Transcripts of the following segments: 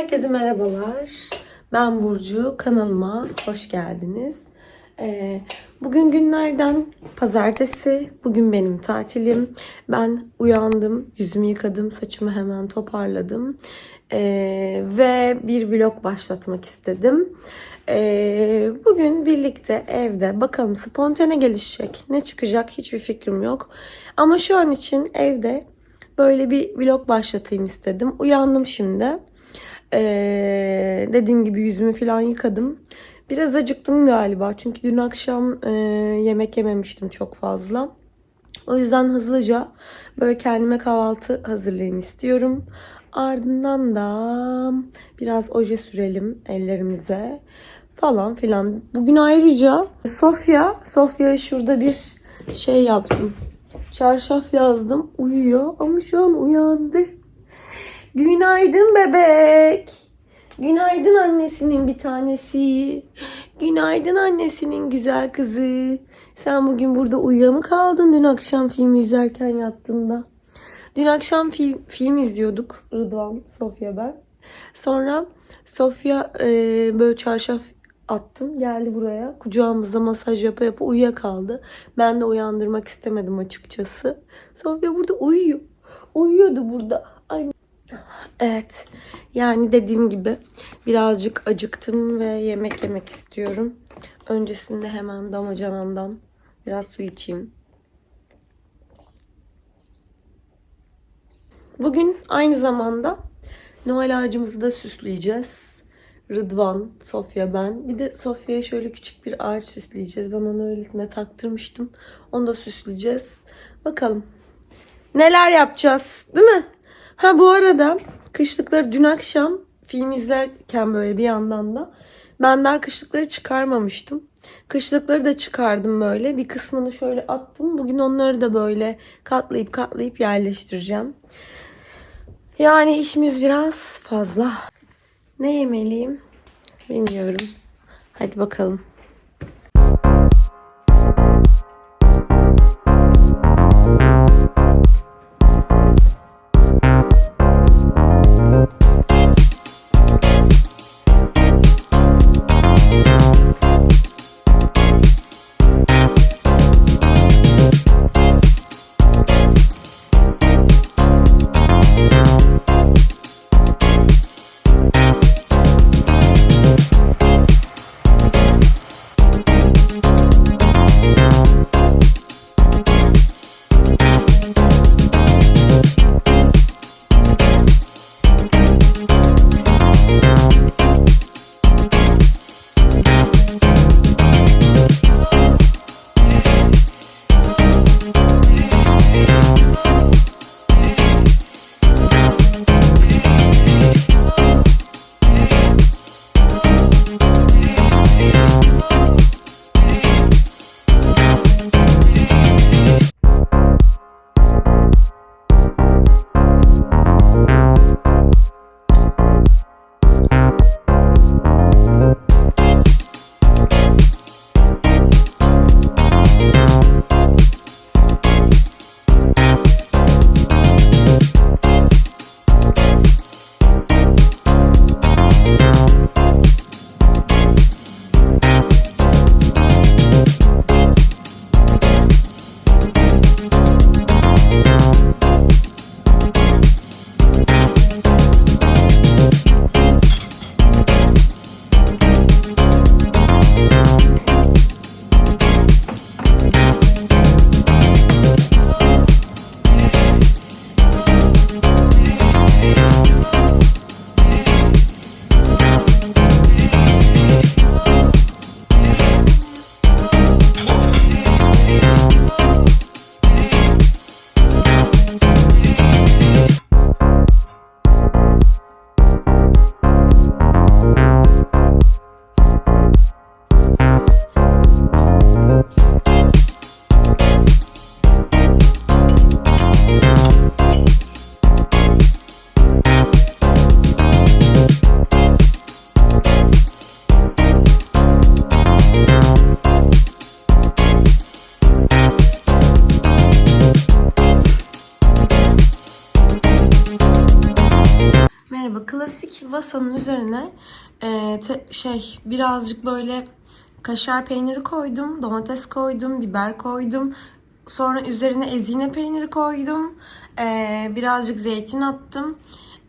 Herkese merhabalar. Ben Burcu. Kanalıma hoş geldiniz. Ee, bugün günlerden pazartesi. Bugün benim tatilim. Ben uyandım, yüzümü yıkadım, saçımı hemen toparladım. Ee, ve bir vlog başlatmak istedim. Ee, bugün birlikte evde bakalım spontane gelişecek. Ne çıkacak hiçbir fikrim yok. Ama şu an için evde böyle bir vlog başlatayım istedim. Uyandım şimdi. Ee, dediğim gibi yüzümü falan yıkadım. Biraz acıktım galiba. Çünkü dün akşam e, yemek yememiştim çok fazla. O yüzden hızlıca böyle kendime kahvaltı hazırlayayım istiyorum. Ardından da biraz oje sürelim ellerimize falan filan. Bugün ayrıca Sofya, Sofya'ya şurada bir şey yaptım. Çarşaf yazdım. Uyuyor ama şu an uyandı. Günaydın bebek. Günaydın annesinin bir tanesi. Günaydın annesinin güzel kızı. Sen bugün burada uyuya mı kaldın dün akşam film izlerken yattığında? Dün akşam film, film izliyorduk Rıdvan, Sofya ben. Sonra Sofya e, böyle çarşaf attım geldi buraya. Kucağımızda masaj yapa yapa uyuyakaldı. Ben de uyandırmak istemedim açıkçası. Sofya burada uyuyor. Uyuyordu burada. Evet. Yani dediğim gibi birazcık acıktım ve yemek yemek istiyorum. Öncesinde hemen damacanamdan biraz su içeyim. Bugün aynı zamanda Noel ağacımızı da süsleyeceğiz. Rıdvan, Sofya ben. Bir de Sofya'ya şöyle küçük bir ağaç süsleyeceğiz. Ben onu öylesine taktırmıştım. Onu da süsleyeceğiz. Bakalım. Neler yapacağız değil mi? Ha bu arada kışlıkları dün akşam film izlerken böyle bir yandan da ben daha kışlıkları çıkarmamıştım. Kışlıkları da çıkardım böyle. Bir kısmını şöyle attım. Bugün onları da böyle katlayıp katlayıp yerleştireceğim. Yani işimiz biraz fazla. Ne yemeliyim? Bilmiyorum. Hadi bakalım. Vasanın üzerine e, te- şey birazcık böyle kaşar peyniri koydum, domates koydum, biber koydum. Sonra üzerine ezine peyniri koydum. E, birazcık zeytin attım.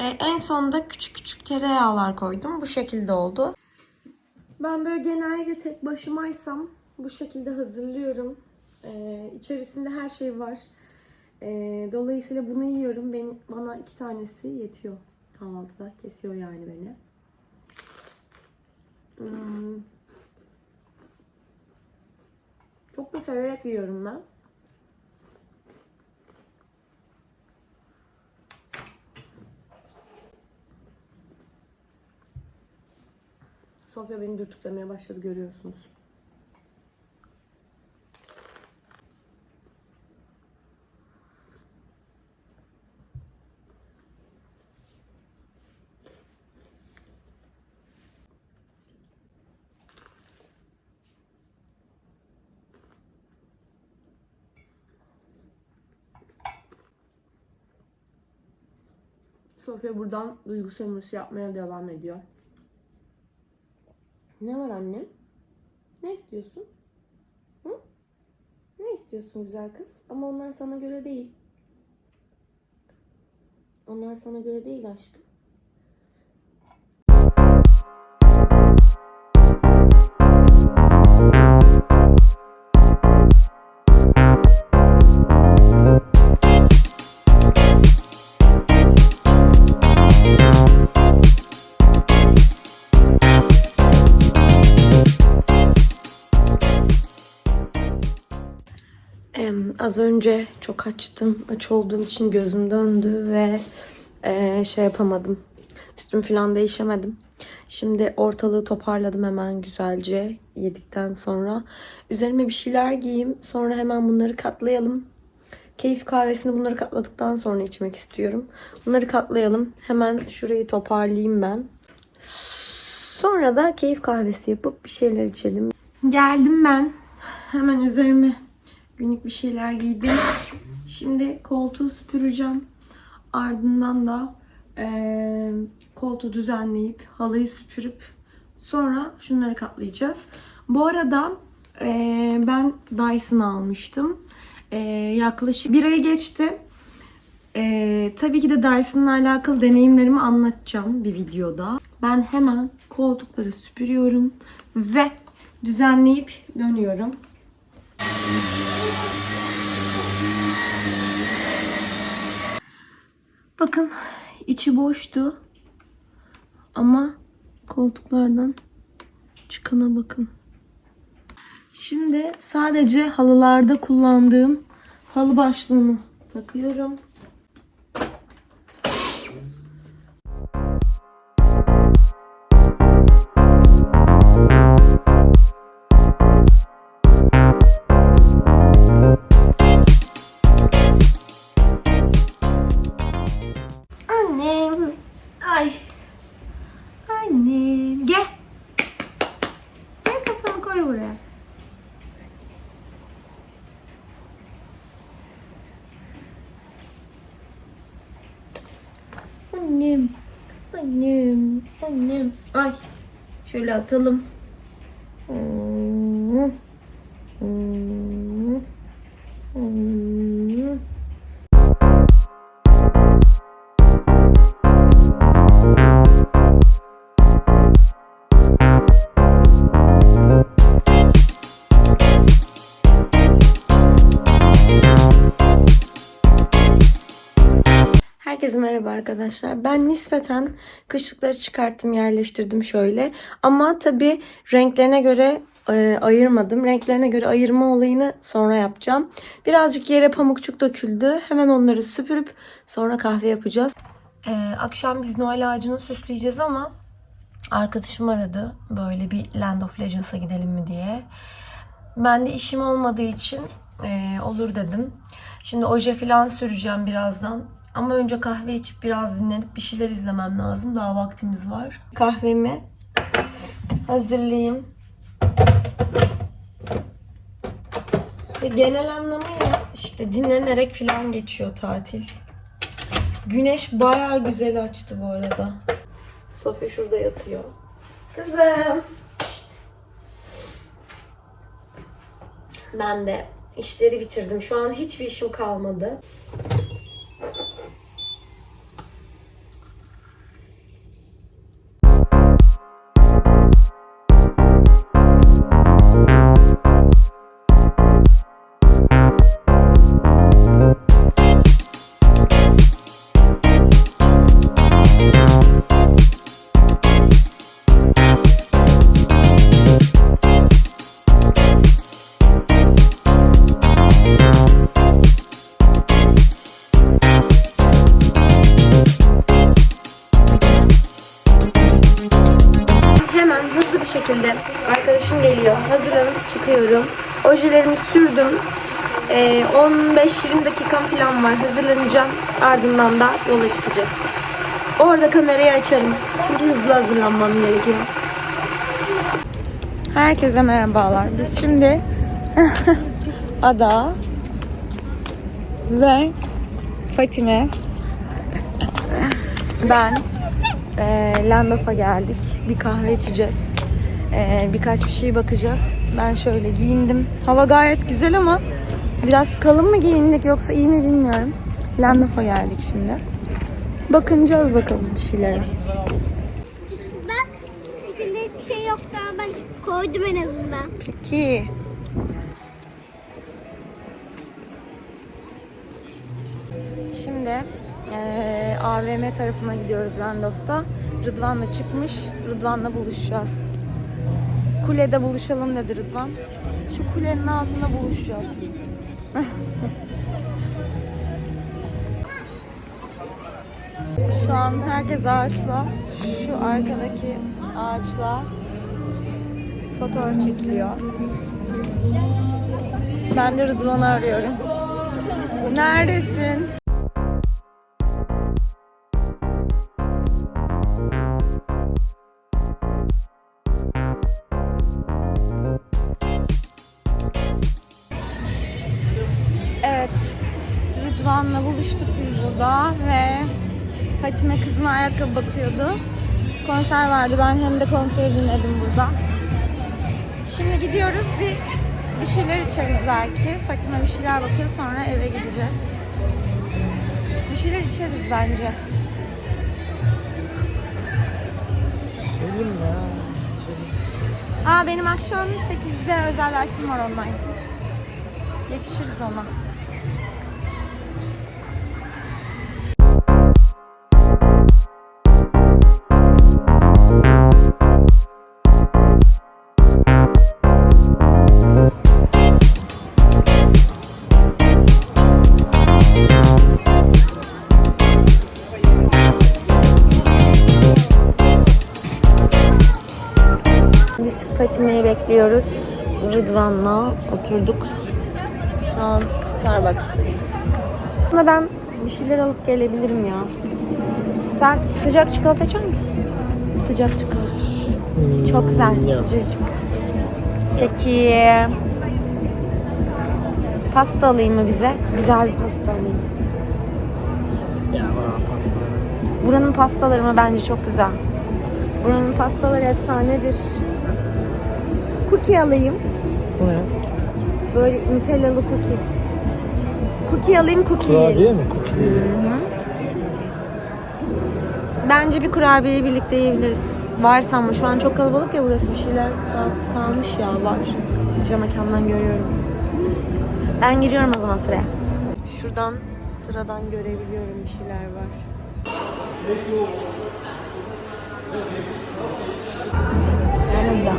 E, en sonunda küçük küçük tereyağlar koydum. Bu şekilde oldu. Ben böyle genellikle tek başımaysam bu şekilde hazırlıyorum. Ee, içerisinde her şey var. Ee, dolayısıyla bunu yiyorum. Beni, bana iki tanesi yetiyor kahvaltıda. Kesiyor yani beni. Hmm. Çok da severek yiyorum ben. Sofya beni dürtüklemeye başladı görüyorsunuz. Sofya buradan duygu sömürüsü yapmaya devam ediyor. Ne var annem? Ne istiyorsun? Hı? Ne istiyorsun güzel kız? Ama onlar sana göre değil. Onlar sana göre değil aşkım. Az önce çok açtım. Aç olduğum için gözüm döndü ve e, şey yapamadım. Üstüm falan değişemedim. Şimdi ortalığı toparladım hemen güzelce yedikten sonra. Üzerime bir şeyler giyeyim. Sonra hemen bunları katlayalım. Keyif kahvesini bunları katladıktan sonra içmek istiyorum. Bunları katlayalım. Hemen şurayı toparlayayım ben. Sonra da keyif kahvesi yapıp bir şeyler içelim. Geldim ben. Hemen üzerime günlük bir şeyler giydim. Şimdi koltuğu süpüreceğim. Ardından da eee, koltuğu düzenleyip halıyı süpürüp sonra şunları katlayacağız. Bu arada eee, ben Dyson almıştım. Eee, yaklaşık bir ayı geçti. Eee, tabii ki de Dyson'la alakalı deneyimlerimi anlatacağım bir videoda. Ben hemen koltukları süpürüyorum ve düzenleyip dönüyorum. Bakın içi boştu. Ama koltuklardan çıkana bakın. Şimdi sadece halılarda kullandığım halı başlığını takıyorum. Şöyle atalım. Herkese merhaba arkadaşlar. Ben nispeten kışlıkları çıkarttım, yerleştirdim şöyle. Ama tabii renklerine göre e, ayırmadım. Renklerine göre ayırma olayını sonra yapacağım. Birazcık yere pamukçuk döküldü. Hemen onları süpürüp sonra kahve yapacağız. E, akşam biz Noel ağacını süsleyeceğiz ama arkadaşım aradı. Böyle bir Land of Legends'a gidelim mi diye. Ben de işim olmadığı için e, olur dedim. Şimdi oje falan süreceğim birazdan. Ama önce kahve içip biraz dinlenip bir şeyler izlemem lazım. Daha vaktimiz var. Kahvemi hazırlayayım. İşte genel anlamıyla işte dinlenerek falan geçiyor tatil. Güneş bayağı güzel açtı bu arada. Sofya şurada yatıyor. Kızım. Ben de işleri bitirdim. Şu an hiçbir işim kalmadı. Ojelerimi sürdüm. Ee, 15-20 dakikam falan var. Hazırlanacağım. Ardından da yola çıkacağız. Orada kamerayı açarım. Çünkü hızlı hazırlanmam gerekiyor. Herkese merhabalar. Biz şimdi Ada ve Fatime ben e, Landof'a geldik. Bir kahve içeceğiz. E, birkaç bir şey bakacağız. Ben şöyle giyindim. Hava gayet güzel ama biraz kalın mı giyindik yoksa iyi mi bilmiyorum. Landof'a geldik şimdi. Bakınacağız bakalım bir şeylere. Bak içinde hiçbir şey yoktu ama ben koydum en azından. Peki. Şimdi eee, AVM tarafına gidiyoruz Landorf'ta. Rıdvan'la çıkmış. Rıdvan'la buluşacağız. Kulede buluşalım dedi Rıdvan. Şu kulenin altında buluşacağız. Şu an herkes ağaçla, şu arkadaki ağaçla fotoğraf çekiliyor. Ben de Rıdvan'ı arıyorum. Neredesin? Kızına ayakkabı bakıyordu. Konser vardı. Ben hem de konseri dinledim burada. Şimdi gidiyoruz bir bir şeyler içeriz belki. Fatime bir şeyler bakıyor sonra eve gideceğiz. Bir şeyler içeriz bence. Aa benim akşam 8'de özel dersim var online. Yetişiriz ona. Biz Fatime'yi bekliyoruz. Rıdvan'la oturduk. Şu an Starbucks'tayız. Ama ben bir şeyler alıp gelebilirim ya. Sen sıcak çikolata içer misin? Sıcak çikolata. Çok güzel sıcacık. Peki pasta alayım mı bize? Güzel bir pasta alayım. Buranın pastaları mı bence çok güzel. Buranın pastaları efsanedir. Cookie alayım. Böyle Nutellalı cookie. Cookie alayım, cookie yiyelim. Kurabiye mi? Cookie. Bence bir kurabiyeyi birlikte yiyebiliriz. Varsa ama şu an çok kalabalık ya burası bir şeyler kal- kalmış ya var. Cam mekandan görüyorum. Ben giriyorum o zaman sıraya. Şuradan sıradan görebiliyorum bir şeyler var. Yanında.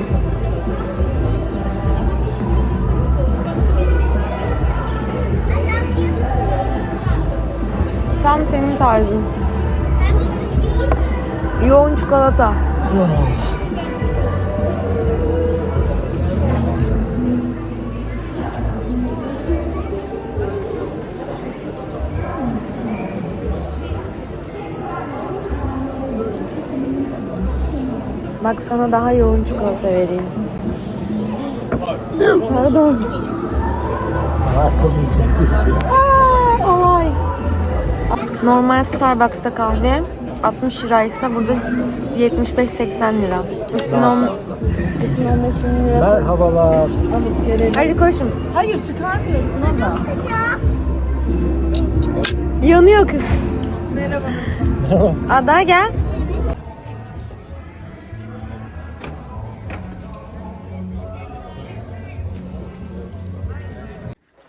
Tam senin tarzın. Yoğun çikolata. Bak sana daha yoğun çikolata vereyim. Pardon. Ayakkabını. Normal Starbucks'ta kahve. 60 liraysa burada 75-80 lira. Üstüne, on, üstüne 15 lira. Merhabalar. Hadi koşun. Hayır çıkarmıyorsun ama. Yanıyor kız. Merhaba. Ada gel.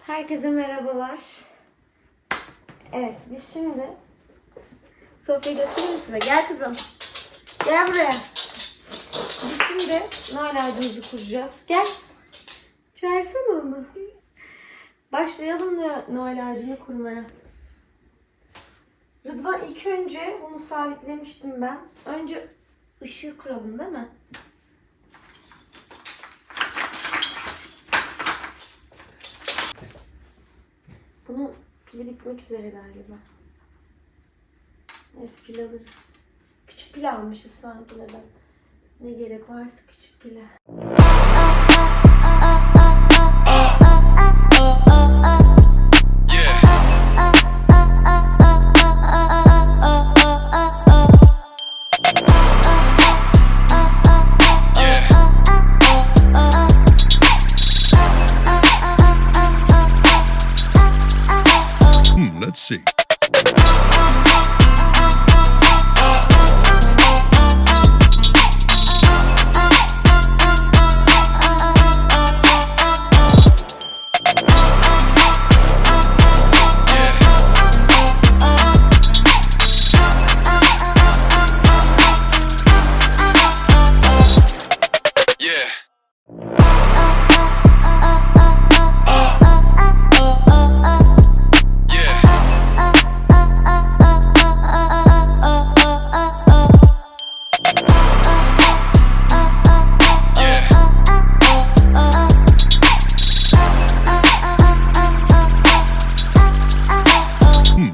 Herkese merhabalar. Evet biz şimdi Sofya göstereyim size. Gel kızım. Gel buraya. Biz şimdi Noel ağacımızı kuracağız. Gel. Çağırsana onu. Başlayalım Noel ağacını kurmaya. Rıdvan ilk önce bunu sabitlemiştim ben. Önce ışığı kuralım değil mi? Bitmek üzere galiba. Neyse alırız. Küçük pil almışız sanki neden. Ne gerek varsa küçük pile.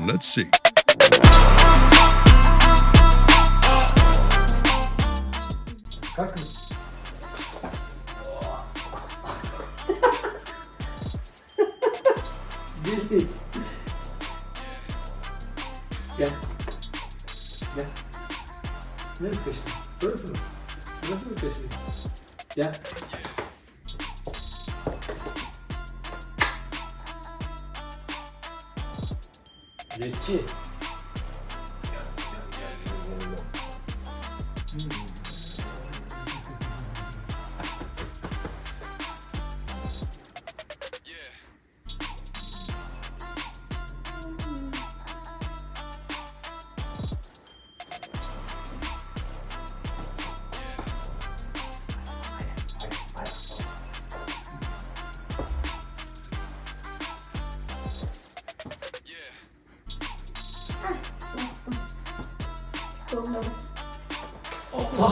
Let's see. Kalk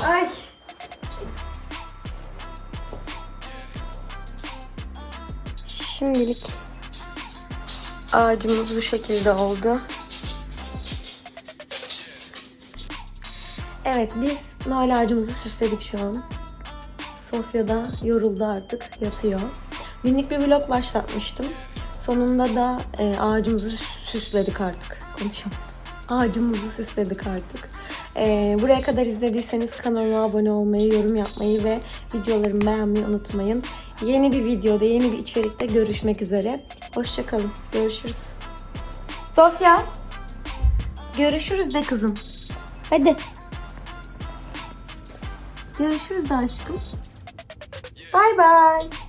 Ay. Şimdilik ağacımız bu şekilde oldu. Evet biz Noel ağacımızı süsledik şu an. Sofya da yoruldu artık yatıyor. Günlük bir vlog başlatmıştım. Sonunda da e, ağacımızı süsledik artık. Konuşamadım. Ağacımızı süsledik artık. E, buraya kadar izlediyseniz kanalıma abone olmayı, yorum yapmayı ve videolarımı beğenmeyi unutmayın. Yeni bir videoda, yeni bir içerikte görüşmek üzere. Hoşçakalın. Görüşürüz. Sofya. Görüşürüz de kızım. Hadi. Görüşürüz de aşkım. Bay bay.